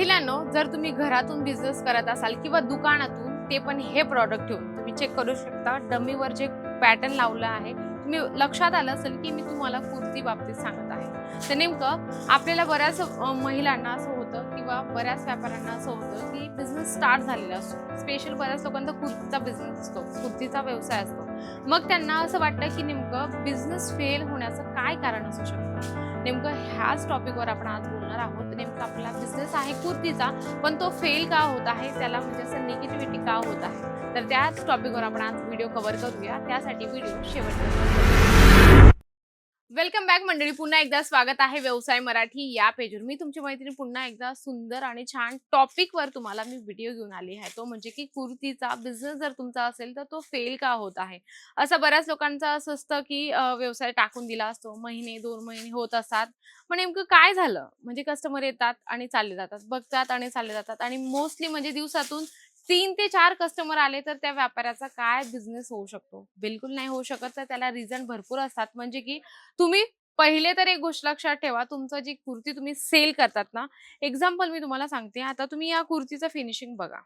महिलांनो जर तुम्ही घरातून बिझनेस करत असाल किंवा दुकानातून ते पण हे प्रॉडक्ट ठेवून. तुम्ही चेक करू शकता. डमीवर जे पॅटर्न लावलं आहे तुम्ही लक्षात आलं असेल की मी तुम्हाला कुर्ती बाबतीत सांगत आहे. तर नेमकं आपल्याला बऱ्याच महिलांना असं होतं किंवा बऱ्याच व्यापाऱ्यांना असं होतं की बिझनेस स्टार्ट झालेला असतो. स्पेशल बऱ्याच लोकांचा कुर्तीचा बिझनेस असतो कुर्तीचा व्यवसाय असतो. मग त्यांना असं वाटतं की नेमकं बिझनेस फेल होण्याचं काय कारण असू शकतं? नेमकं ह्याच टॉपिकवर आपण आज बोलणार आहोत. नेमकं आपला बिझनेस आहे कुर्तीचा पण तो फेल का होत आहे? त्याला म्हणजे असं निगेटिव्हिटी का होत आहे? तर त्याच टॉपिकवर आपण आज व्हिडिओ कव्हर करूया. त्यासाठी व्हिडिओ शेवटपर्यंत वेलकम बॅक मंडळी. पुन्हा एकदा स्वागत आहे व्यवसाय मराठी या पेजवर मी तुमची मैत्रिणी पुन्हा एकदा सुंदर आणि छान टॉपिकवर तुम्हाला मी व्हिडिओ घेऊन आली आहे. तो म्हणजे की कुर्तीचा बिझनेस जर तुमचा असेल तर तो फेल का होत आहे? असं बऱ्याच लोकांचं असं असतं की व्यवसाय टाकून दिला असतो. महिने दोन महिने होत असतात. पण नेमकं काय झालं? म्हणजे कस्टमर येतात आणि चालले जातात. बघतात आणि चालले जातात. आणि मोस्टली म्हणजे दिवसातून तीन ते चार कस्टमर आले तर त्या व्यापाऱ्याचा काय बिझनेस होऊ शकतो? बिलकुल नाही होऊ शकत. तर त्याला रिझन भरपूर असतात. म्हणजे की तुम्ही पहिले तर एक गोष्ट लक्षात ठेवा. तुमचं जी कुर्ती तुम्ही सेल करतात ना एक्झाम्पल मी तुम्हाला सांगते. आता तुम्ही या कुर्तीचं फिनिशिंग बघा.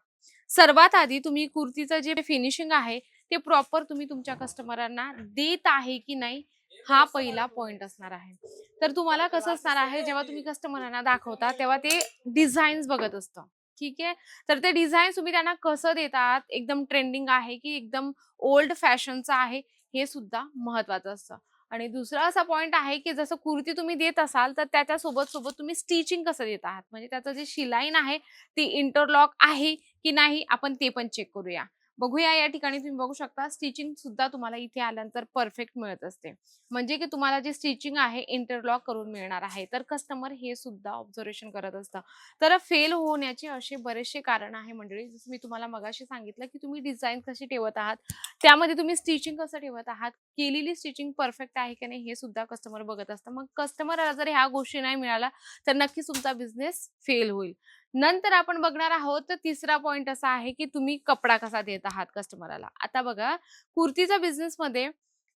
सर्वात आधी तुम्ही कुर्तीचं जे फिनिशिंग आहे ते प्रॉपर तुम्ही तुमच्या कस्टमरांना देत आहे की नाही हा पहिला पॉइंट असणार आहे. तर तुम्हाला कसं असणार आहे? जेव्हा तुम्ही कस्टमरांना दाखवता तेव्हा ते डिझाईन्स बघत असतं. ठीक आहे? तर ते डिझाईन तुम्ही त्यांना कसं देतात? एकदम ट्रेंडिंग आहे की एकदम ओल्ड फॅशनचं आहे? हे सुद्धा महत्वाचं असतं. आणि दुसरा असा पॉईंट आहे की जसं कुर्ती तुम्ही देत असाल तर त्याच्या सोबत सोबत तुम्ही स्टिचिंग कसं देत आहात? म्हणजे त्याचं जे शिलाईन आहे ती इंटरलॉक आहे की नाही? आपण ते पण चेक करूया. बघूया या ठिकाणी तुम्ही बघू शकता स्टिचिंग सुद्धा तुम्हाला इथे आल्यानंतर परफेक्ट मिळत असते. म्हणजे की तुम्हाला जे स्टिचिंग आहे इंटरलॉक करून मिळणार आहे. तर कस्टमर हे सुद्धा ऑब्झर्वेशन करत असतं. तर फेल होण्याचे असे बरेचसे कारण आहे मंडळी. जसं मी तुम्हाला मगाशी सांगितलं की तुम्ही डिझाईन कशी ठेवत आहात त्यामध्ये तुम्ही स्टिचिंग कसं ठेवत आहात केलेली स्टिचिंग परफेक्ट आहे की नाही हे सुद्धा कस्टमर बघत असतं मग कस्टमरला जर ह्या गोष्टी नाही मिळाल्या तर नक्कीच तुमचा बिझनेस फेल होईल. नंतर आपण बघणार आहोत तर तिसरा पॉइंट असा आहे की तुम्ही कपडा कसा देत आहात कस्टमरला. आता बघा कुर्तीचा बिझनेस मध्ये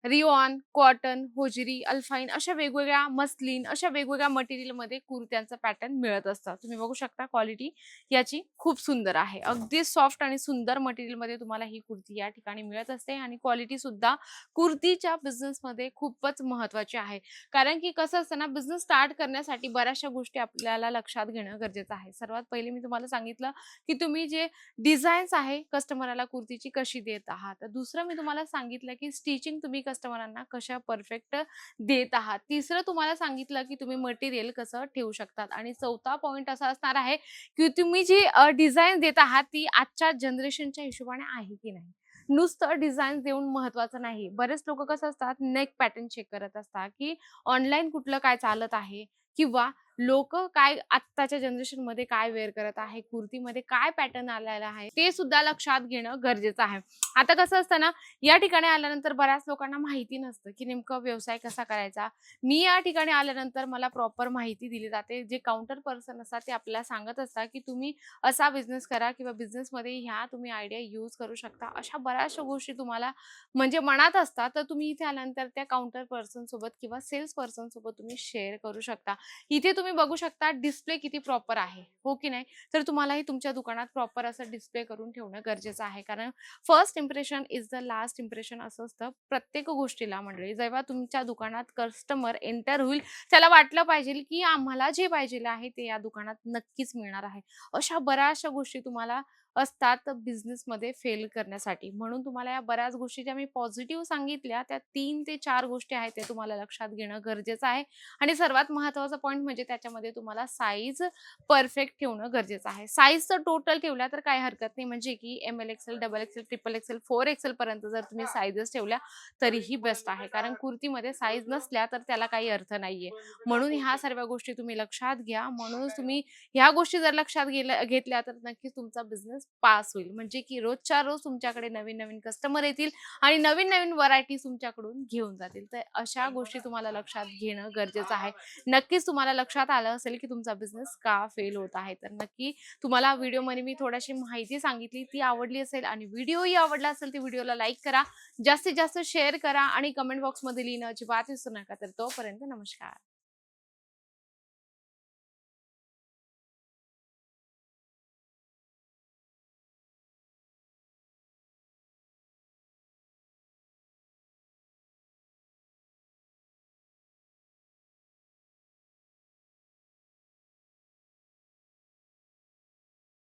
रिओन कॉटन होजरी अल्फाईन अशा वेगवेगळ्या मस्लिन अशा वेगवेगळ्या मटेरियलमध्ये कुर्त्यांचा कुर्त्यांचं पॅटर्न मिळत असतं तुम्ही बघू शकता क्वालिटी याची खूप सुंदर आहे. अगदी सॉफ्ट आणि सुंदर मटेरियलमध्ये तुम्हाला ही कुर्ती या ठिकाणी मिळत असते आणि क्वालिटी सुद्धा कुर्तीच्या बिझनेसमध्ये खूपच महत्वाची आहे. कारण की कसं असतं ना बिझनेस स्टार्ट करण्यासाठी बऱ्याचशा गोष्टी आपल्याला लक्षात घेणं गरजेचं आहे. सर्वात पहिले मी तुम्हाला सांगितलं की तुम्ही जे डिझाईन्स आहे कस्टमरला कुर्तीची कशी देत आहात. दुसरं मी तुम्हाला सांगितलं की स्टिचिंग तुम्ही कस्टमरांना कशा परफेक्ट देत आहात? तिसरं तुम्हाला सांगितलं की तुम्ही मटेरियल कसं ठेवू शकतात आणि चौथा पॉईंट असा असणार आहे की तुम्ही जी डिझाईन देत आहात ती आजच्या जनरेशनच्या हिशोबाने आहे की नाही? नुसतं डिझाईन देऊन महत्वाचं नाही. बरेच लोक कसं असतात नेक पॅटर्न चेक करत असतात की ऑनलाईन कुठलं काय चालत आहे किंवा लोक काय आत्ताच्या जनरेशनमध्ये काय वेअर करत आहे कुर्तीमध्ये काय पॅटर्न आलेला आहे ते सुद्धा लक्षात घेणं गरजेचं आहे. आता कसं असतं ना या ठिकाणी आल्यानंतर बऱ्याच लोकांना माहिती नसतं की नेमकं व्यवसाय कसा करायचा. मी या ठिकाणी आल्यानंतर मला प्रॉपर माहिती दिली जाते. जे काउंटर पर्सन असतात ते आपल्याला सांगत असतात की तुम्ही असा बिझनेस करा किंवा बिझनेसमध्ये ह्या तुम्ही आयडिया यूज करू शकता. अशा बऱ्याचशा गोष्टी तुम्हाला म्हणजे मनात असतात तर तुम्ही इथे आल्यानंतर त्या काउंटर पर्सन सोबत किंवा सेल्स पर्सन सोबत तुम्ही शेअर करू शकता. इथे तुम्ही तुम्ही बघू शकता डिस्प्ले किती प्रॉपर आहे. हो की नाही? तर तुम्हालाही तुमच्या दुकानात प्रॉपर असं डिस्प्ले करून ठेवणं गरजेचं आहे. कारण first impression is the last impression असं असतं प्रत्येक गोष्टीला मंडळी. जेव्हा तुमच्या दुकानात कस्टमर एंटर होईल त्याला वाटलं पाहिजे की आम्हाला जे पाहिजे आहे ते या दुकानात नक्कीच मिळणार आहे. अशा बऱ्याचशा गोष्टी तुम्हाला असतात बिझनेसमध्ये फेल करण्यासाठी. म्हणून तुम्हाला या बऱ्याच गोष्टी ज्या मी पॉझिटिव्ह सांगितल्या त्या तीन ते चार गोष्टी आहेत त्या तुम्हाला लक्षात घेणं गरजेचं आहे. आणि सर्वात महत्त्वाचा पॉईंट म्हणजे त्याच्यामध्ये तुम्हाला साईज परफेक्ट ठेवणं गरजेचं आहे. साईज तर टोटल ठेवल्या तर काही हरकत नाही. म्हणजे की M L XL double XL triple XL four XL पर्यंत जर तुम्ही साईजेस ठेवल्या तरीही बेस्ट आहे. कारण कुर्तीमध्ये साईज नसल्या तर त्याला काही अर्थ नाहीये. म्हणून ह्या सर्व गोष्टी तुम्ही लक्षात घ्या. म्हणूनच तुम्ही ह्या गोष्टी जर लक्षात घेतल्या तर नक्कीच तुमचा बिझनेस पास होईल. म्हणजे की रोजच्या रोज तुमच्याकडे नवीन नवीन कस्टमर येतील आणि नवीन नवीन व्हरायटी तुमच्याकडून घेऊन जातील. तर अशा गोष्टी तुम्हाला लक्षात घेणं गरजेचं आहे. नक्कीच तुम्हाला लक्षात आलं असेल की तुमचा बिझनेस का फेल होत आहे. तर नक्की तुम्हाला व्हिडिओमध्ये मी थोडीशी माहिती सांगितली ती आवडली असेल आणि व्हिडिओही आवडला असेल तर व्हिडिओला लाईक करा. जास्तीत जास्त शेअर करा आणि कमेंट बॉक्समध्ये लिहिणं अजिबात विसरू नका. तर तोपर्यंत नमस्कार.